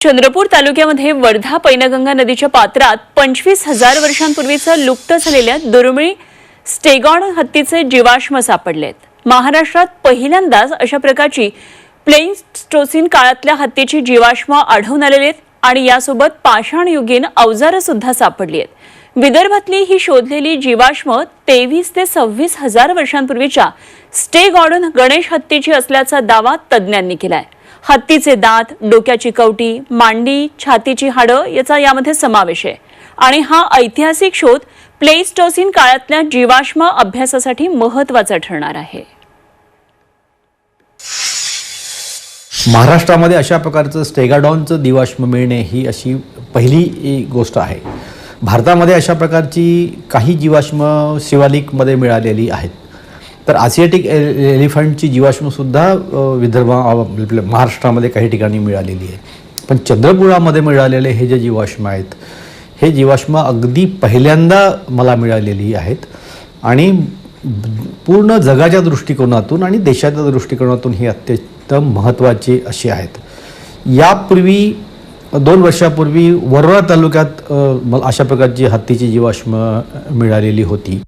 चंद्रपूर तालुक्यामध्ये वर्धा पैनगंगा नदीच्या पात्रात पंचवीस हजार वर्षांपूर्वीचं लुप्त झालेल्या दुर्मिळ स्टेगॉन हत्तीचे जीवाश्म सापडलेत. महाराष्ट्रात पहिल्यांदाच अशा प्रकारची प्लेइस्टोसिन काळातल्या हत्तीची जीवाश्म आढळून आलेले आहेत आणि यासोबत पाषाणयुगीन अवजारं सुद्धा सापडली आहेत विदर्भातली ही शोधलेली जीवाश्म तेवीस ते सव्वीस हजार वर्षांपूर्वीच्या स्टेगॉडन गणेश हत्तीची असल्याचा दावा तज्ज्ञांनी केला आहे हत्तीचे दात डोक्याची कवटी मांडी छातीची हाडं याचा यामध्ये समावेश आहे. आणि हा ऐतिहासिक शोध प्लेस्टोसिन काळातल्या जीवाश्म अभ्यासासाठी महत्त्वाचा ठरणार आहे. महाराष्ट्रामध्ये अशा प्रकारचं स्टेगाडॉनचं जीवाश्म मिळणे ही अशी पहिली गोष्ट आहे. भारतामध्ये अशा प्रकारची काही जीवाश्म शिवालिकमध्ये मिळालेली आहेत. तर आसियाटिक ए- एलिफंटची जीवाश्मसुद्धा विदर्भ आपल्या महाराष्ट्रामध्ये काही ठिकाणी मिळालेली आहे. पण चंद्रपुरामध्ये मिळालेले हे जे जीवाश्म आहेत हे जीवाश्म अगदी पहिल्यांदा मला मिळालेली आहेत. आणि पूर्ण जगाच्या दृष्टिकोनातून आणि देशाच्या दृष्टिकोनातून ही अत्यंत महत्त्वाची अशी आहेत. यापूर्वी दोन वर्षापूर्वी वरोरा तालुक्यात मला अशा प्रकारची हत्तीची जीवाश्म मिळालेली होती.